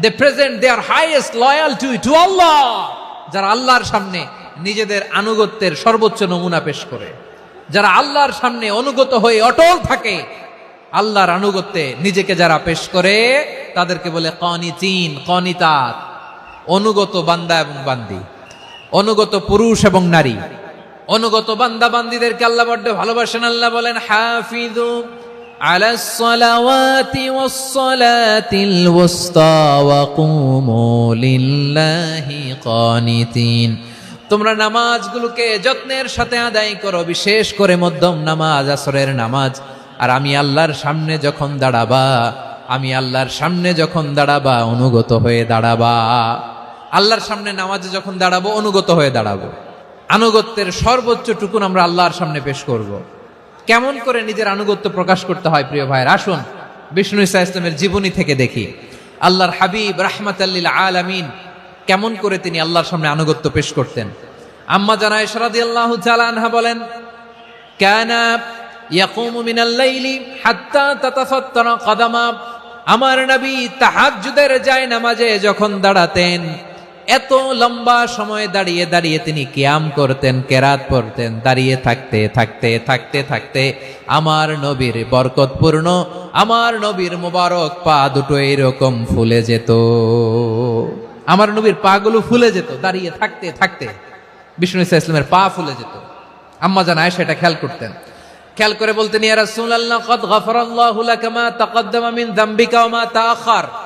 They present their highest loyalty to Allah যারা আল্লাহর সামনে নিজেদের আনুগত্যের সর্বোচ্চ নমুনা পেশ করে। যারা আল্লাহর সামনে অনুগত হয়ে অটল থাকে, আল্লাহর আনুগত্যে নিজেকে যারা পেশ করে, তাদেরকে বলে কনি কনিচিন কনিতাত অনুগত বান্দা এবং বান্দি, অনুগত পুরুষ এবং নারী। অনুগত বান্দা বান্দিদেরকে আল্লাহ বড্ড ভালোবাসেন, আল্লাহ বলেন হাফিজু على الصلوات والصلاة الوسطى وقوموا لله قانتين তোমরা নামাজগুলোকে যত্নের সাথে আদায় করো বিশেষ করে মধ্যম নামাজ আসরের নামাজ আর আমি আল্লাহর সামনে যখন দাঁড়াবা আমি আল্লাহর সামনে যখন দাঁড়াবা অনুগত হয়ে দাঁড়াবা আল্লাহর সামনে নামাজে যখন দাঁড়াবো অনুগত হয়ে দাঁড়াবো আনুগত্যের সর্বোচ্চ টুকুন আমরা আল্লাহর সামনে পেশ করব। কেমন করে নিজের আনুগত্য প্রকাশ করতে হয়, প্রিয় ভাইয়ের? আসুন, বিষ্ণু ইসা ইসলামের জীবনী থেকে দেখি। আল্লাহর হাবিব রাহমাতাল্লিল আলামিন কেমন করে তিনি আল্লাহর সামনে আনুগত্য পেশ করতেন। আম্মা জানা ইশরাদি আল্লাহ আনহা বলেন, কানা কদামা। আমার নবী তাহাজ্জুদের যায় নামাজে যখন দাঁড়াতেন এত লম্বা সময় দাঁড়িয়ে দাঁড়িয়ে তিনি কিয়াম করতেন, কেরাত পড়তেন দাঁড়িয়ে থাকতে থাকতে থাকতে থাকতে। আমার নবীর বরকতপূর্ণ আমার নবীর মোবারক পা দুটো এরকম ফুলে যেত। আমার নবীর পাগুলো ফুলে যেত, দাঁড়িয়ে থাকতে থাকতে। বিষ্ণু ইসা ইসলামের পা ফুলে যেত। আম্মা জান আয়েশা এটা খেয়াল করতেন। খেয়াল করে বলতেন, ইয়া রাসূলুল্লাহ, কদ গফারাল্লাহু লাকা মা তাকদ্দামা মিন যামবিকা ওয়া মা তাআখার।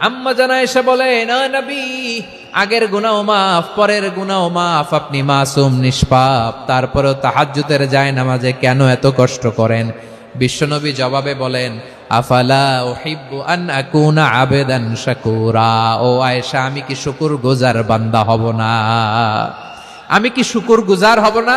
আম্মা জানা এসে বলে, না নবী, আগের গুনাও মাফ, পরের গুনাও মাফ, আপনি মাসুম, নিষ্পাপ, তারপরেও তাহাজ্জুদের যায় নামাজে কেন এত কষ্ট করেন? বিশ্বনবী জবাবে বলেন, আফালা ওহিব্বু আন আকুনা আবেদান শাকুরা, ও আয়েশা, আমি কি শুকুর গোজার বান্দা হব না? আমি কি শুকুর গুজার হব না?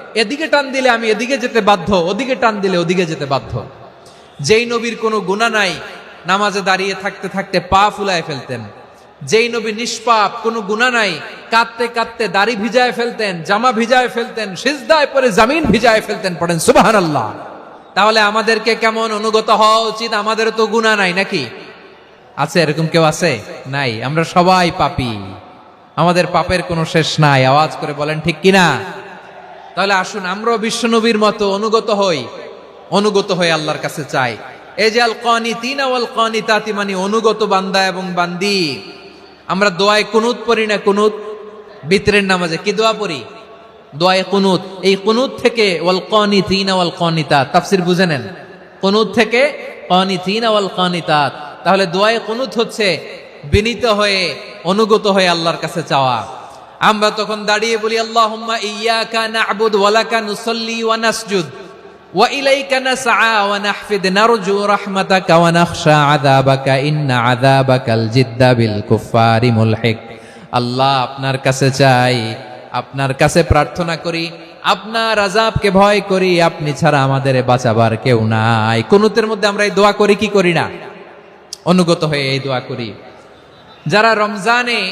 এদিকে টান দিলে আমি এদিকে যেতে বাধ্য, ওদিকে টান দিলে ওদিকে যেতে বাধ্য। যেই নবীর কোনো গুণা নাই, নামাজে দাঁড়িয়ে থাকতে থাকতে পা ফুলায় ফেলতেন। যেই নবী নিষ্পাপ, কোনো গুণা নাই, কাঁদতে কাঁদতে দাড়ি ভিজায় ফেলতেন, জামা ভিজায় ফেলতেন, সিজদায় পরে জামিন ভিজায় ফেলতেন, পড়েন সুবাহান আল্লাহ তাহলে আমাদেরকে কেমন অনুগত হওয়া উচিত? আমাদের তো গুণা নাই নাকি? আছে, এরকম কেউ আছে? নাই, আমরা সবাই পাপি। আমাদের পাপের কোনো শেষ নাই। আওয়াজ করে বলেন, ঠিক কিনা? তাহলে আসুন, আমরাও বিশ্বনবীর মতো অনুগত হই। অনুগত হয়ে আল্লাহর কাছে চাই। এই যে আল কানি তিন আল কানি তাতি মানে অনুগত বান্দা এবং বান্দি। আমরা দোয়ায় কুনুত পড়ি না কুনুত? বিতরের নামাজে কি দোয়া পড়ি? দোয়ায় কুনুত। এই কুনুত থেকে ওয়াল কনি তিন ওয়াল কানিতা তাফসির বুঝে নেন। কুনুত থেকে কনি তিন ওয়াল কানিতাত তাহলে দোয়ায় কুনুত হচ্ছে বিনীত হয়ে, অনুগত হয়ে আল্লাহর কাছে চাওয়া। আমরা তখন দাঁড়িয়ে বলি না'বুদু ওয়া ইন্না আল্লাহ আপনার কাছে চাই, আপনার কাছে প্রার্থনা করি, আপনার আযাবকে ভয় করি, আপনি ছাড়া আমাদের বাঁচাবার কেউ নাই। কুনুতের মধ্যে আমরা এই দোয়া করি, কি করি না? অনুগত হয়ে এই দোয়া করি। যারা রমজানে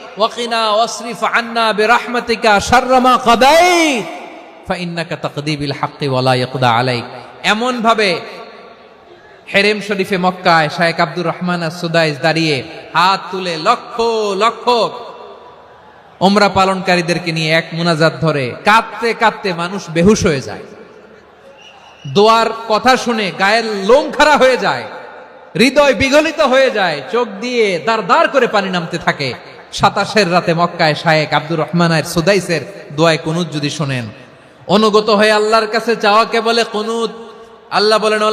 ওয়াকিনা ওয়াসরিফ আন্না বিরহমাতিকা শাররা মা কাদাইত, ফাইন্নাকা তাকদি বিল হাক্কি ওয়ালা ইয়াকদা আলাইক। এমন ভাবে হেরেম শরীফে মক্কায় শায়েক আব্দুর রহমান সুদাইস দাঁড়িয়ে হাত তুলে লক্ষ লক্ষ ওমরা পালনকারীদেরকে নিয়ে এক মুনাজাত ধরে কাঁদতে কাঁদতে মানুষ বেহুশ হয়ে যায়। দোয়ার কথা শুনে গায়ের লোম খাড়া হয়ে যায়, হৃদয় বিগলিত হয়ে যায়, চোখ দিয়ে দাঁড় দাঁড় করে পানি নামতে থাকে। সাতাশের রাতে মক্কায় শায়েক আব্দুর রহমানের সুদাইসের দোয়ায় কুনুত যদি শোনেন। অনুগত হয়ে আল্লাহর কাছে চাওয়াকে বলে কুনুত। আল্লাহ বলেন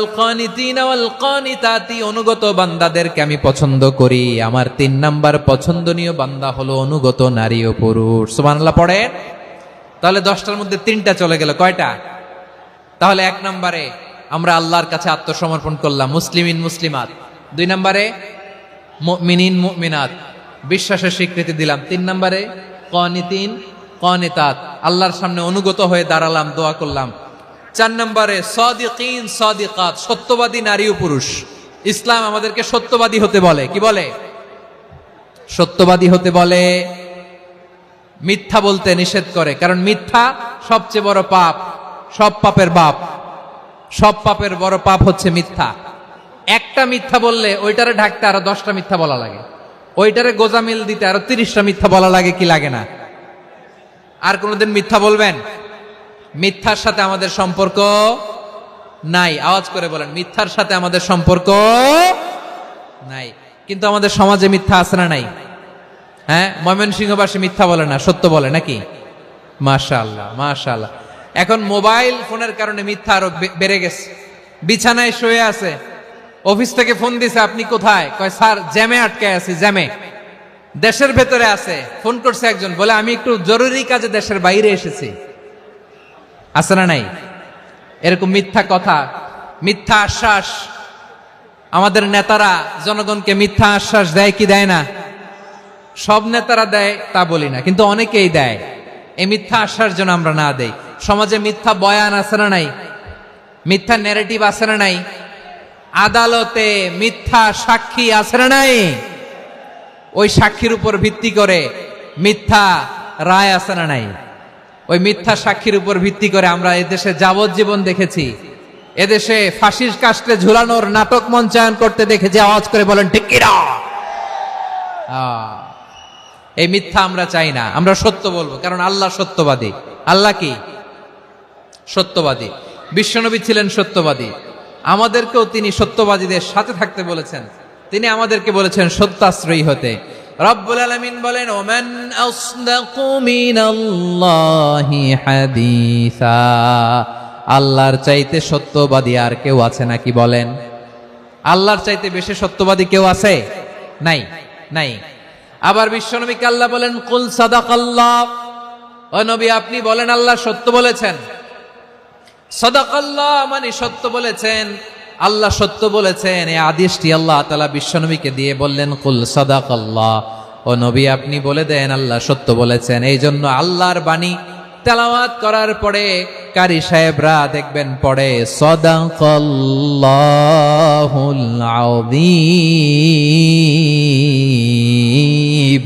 অনুগত বান্দাদেরকে আমি পছন্দ করি। আমার তিন নাম্বার পছন্দনীয় বান্দা হলো অনুগত নারী ও পুরুষ। সুবহানাল্লাহ পড়ে তাহলে দশটার মধ্যে তিনটা চলে গেল। কয়টা? তাহলে এক নম্বরে আমরা আল্লাহর কাছে আত্মসমর্পণ করলাম। মুসলিমিন, মুসলিমাত। দুই নম্বরে মিনিন মুমিনাত। বিশ্বাসের স্বীকৃতি দিলাম। তিন নম্বরে কনিতিন কনিতাত আল্লাহর সামনে অনুগত হয়ে দাঁড়ালাম, দোয়া করলাম। চার নম্বরে, সদিকিন, সদিকাত, সত্যবাদী নারী ও পুরুষ। ইসলাম আমাদেরকে সত্যবাদী হতে বলে। কি বলে? সত্যবাদী হতে বলে, মিথ্যা বলতে নিষেধ করে। কারণ মিথ্যা সবচেয়ে বড় পাপ, সব পাপের বাপ। সব পাপের বড় পাপ হচ্ছে মিথ্যা। একটা মিথ্যা বললে ওইটারে ঢাকতে আরও দশটা মিথ্যা বলা লাগে। ওইটারে গোজামিল দিতে আরও তিরিশটা মিথ্যা বলা লাগে কি লাগে না? আর কোনোদিন মিথ্যা বলবেন? মিথ্যার সাথে আমাদের সম্পর্ক নাই। আওয়াজ করে বলেন, মিথ্যার সাথে আমাদের সম্পর্ক নাই। কিন্তু আমাদের সমাজে মিথ্যা আছে না নাই? হ্যাঁ? ময়মনসিংহবাসী মিথ্যা বলে না, সত্য বলে নাকি? মাশাআল্লাহ মাশাআল্লাহ। এখন মোবাইল ফোনের কারণে মিথ্যা আরও বেড়ে গেছে। বিছানায় শুয়ে আছে। অফিস থেকে ফোন দিছে, আপনি কোথায়? কয়, স্যার, জ্যামে আটকে আছি, জ্যামে। দেশের ভেতরে আছে, ফোন করছে একজন, বলে, আমি একটু জরুরি কাজে দেশের বাইরে এসেছি। আছে না নাই? এরকম মিথ্যা কথা, মিথ্যা আশ্বাস। আমাদের নেতারা জনগণকে মিথ্যা আশ্বাস দেয় কি দেয় না? সব নেতারা দেয়, তা বলি না, কিন্তু অনেকেই দেয়। এই মিথ্যা আশ্বাস যেন আমরা না দেই। সমাজে মিথ্যা বয়ান আছে না নাই? মিথ্যা ন্যারেটিভ আছে না নাই? আদালতে মিথ্যা সাক্ষী আছে নাই? ওই সাক্ষীর উপর ভিত্তি করে মিথ্যা রায় আছে না নাই? ওই মিথ্যা সাক্ষীর উপর ভিত্তি করে আমরা এদেশে যাবজ্জীবন দেখেছি। এদেশে ফাঁসির কাস্টে ঝুলানোর নাটক মঞ্চায়ন করতে দেখেছি। আওয়াজ করে বলেন আহ, এই মিথ্যা আমরা চাই না। আমরা সত্য বলব কারণ আল্লাহ সত্যবাদী। আল্লাহ কি? সত্যবাদী। বিশ্বনবী ছিলেন সত্যবাদী। আমাদেরকেও তিনি সত্যবাদীদের সাথে থাকতে বলেছেন। তিনি আমাদেরকে বলেছেন সত্যাশ্রয়ী হতে। রব্বুল আলামিন বলেন, ওমান আল্লাহর চাইতে সত্যবাদী আর কেউ আছে নাকি বলেন? আল্লাহর চাইতে বেশি সত্যবাদী কেউ আছে? নাই নাই। আবার বিশ্বনবীকে আল্লাহ বলেন, কুল সাদাকাল্লাহ। ও নবী, আপনি বলেন, আল্লাহ সত্য বলেছেন। সদাকাল্লাহ মানে সত্য বলেছেন, আল্লাহ সত্য বলেছেন। এই আদেশটি আল্লাহ তালা বিশ্বনবীকে দিয়ে বললেন, কুল সদাকাল্লাহ। ও নবী, আপনি বলে দেন, আল্লাহ সত্য বলেছেন। এই জন্য আল্লাহর বাণী তেলাওয়াত করার পরে কারি সাহেবরা দেখবেন পড়ে, সদাকাল্লাহুল আযীম।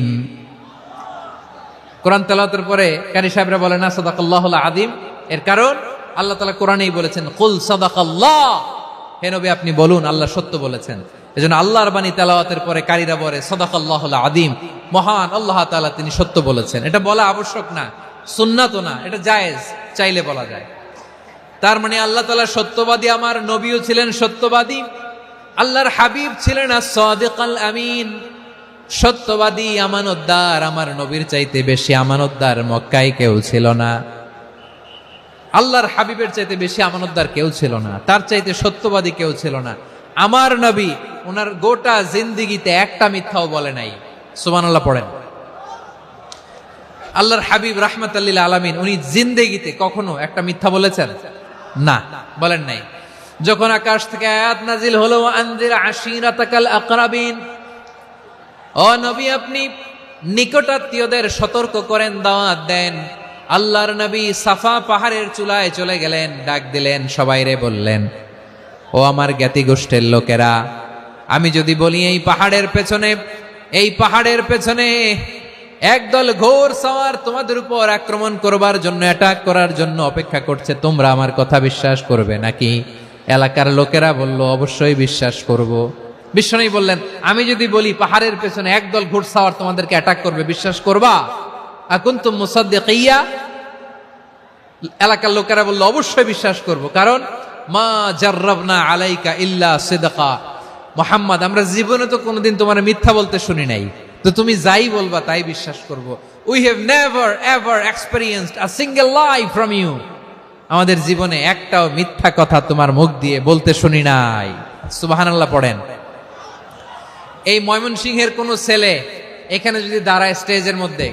কোরআন তেলাওয়াতের পরে কারি সাহেবরা বলে, না, সদাকাল্লাহুল আদিম এর কারণ আল্লাহ তালা কোরআনেই বলেছেন, কুল সদাকাল্লাহ। হে নবী, আপনি বলুন, আল্লাহ সত্য বলেছেন। এই জন্য আল্লাহর বাণী তেলাওয়াতের পরে কারীরা বলে, সদাকাল্লাহুল আদিম মহান আল্লাহ তালা তিনি সত্য বলেছেন। এটা বলা আবশ্যক না, সুন্নাতও না, এটা জায়েজ, চাইলে বলা যায়। তার মানে আল্লাহ তালা সত্যবাদী, আমার নবীও ছিলেন সত্যবাদী, আল্লাহর হাবিব ছিলেন আমিন। সত্যবাদী, আমানতদার, আমার নবীর চাইতে বেশি আমানতদার মক্কায় কেউ ছিল না। আল্লাহর হাবিবের চাইতে বেশি আমানতদার কেউ ছিল না। তার চাইতে সত্যবাদী কেউ ছিল না। আমার নবী ওনার গোটা জিন্দিগিতে একটা মিথ্যাও বলে নাই। সুবহানাল্লাহ, পড়েন। আল্লাহর হাবিব রাহমাতাল্লিল আলামিন, উনি জিন্দেগিতে কখনো একটা মিথ্যা বলেছেন? না, বলেন নাই। যখন আকাশ থেকে আয়াত নাজিল হলো আনজির আশিরাতাকাল আকরাবিন ও নবী, আপনি নিকটাত্মীয়দের সতর্ক করেন, দাওয়াত দেন। আল্লাহর নবী সাফা পাহাড়ের চুলায় চলে গেলেন, ডাক দিলেন সবাইরে বললেন, ও আমার জ্ঞাতি গোষ্ঠের লোকেরা, আমি যদি বলি এই পাহাড়ের পেছনে, এই পাহাড়ের পেছনে একদল ঘোর সওয়ার তোমাদের উপর আক্রমণ করবার জন্য অ্যাটাক করার জন্য অপেক্ষা করছে, তোমরা আমার কথা বিশ্বাস করবে নাকি? এলাকার লোকেরা বলল, অবশ্যই বিশ্বাস করব। বিশ্বনবী বললেন, আমি যদি বলি পাহাড়ের পেছনে একদল ঘোড়সাওয়ার তোমাদেরকে অ্যাটাক করবে, বিশ্বাস করবা? তো মুসাদ্দিকিয়া এলাকার লোকেরা বলল, অবশ্যই বিশ্বাস করব। কারণ, মা জার্রাবনা আলাইকা ইল্লা সিদকা। মোহাম্মদ, আমরা জীবনে তো কোনোদিন তোমার মিথ্যা বলতে শুনি নাই। তো তুমি যাই বলবা, তাই বিশ্বাস করব। We have never ever experienced a single life from you আমাদের জীবনে একটাও মিথ্যা কথা তোমার মুখ দিয়ে বলতে শুনি নাই। সুবহানাল্লাহ পড়েন। এই ময়মনসিংহের কোনো ছেলে এখানে যদি দাঁড়ায় স্টেজের মধ্যে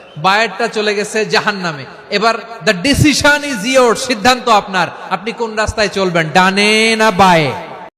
বায়েরটা চলে গেছে জাহান নামে এবার দ্য ডিসিশন ইজ ইয়োর সিদ্ধান্ত আপনার। আপনি কোন রাস্তায় চলবেন, ডানে না বায়ে?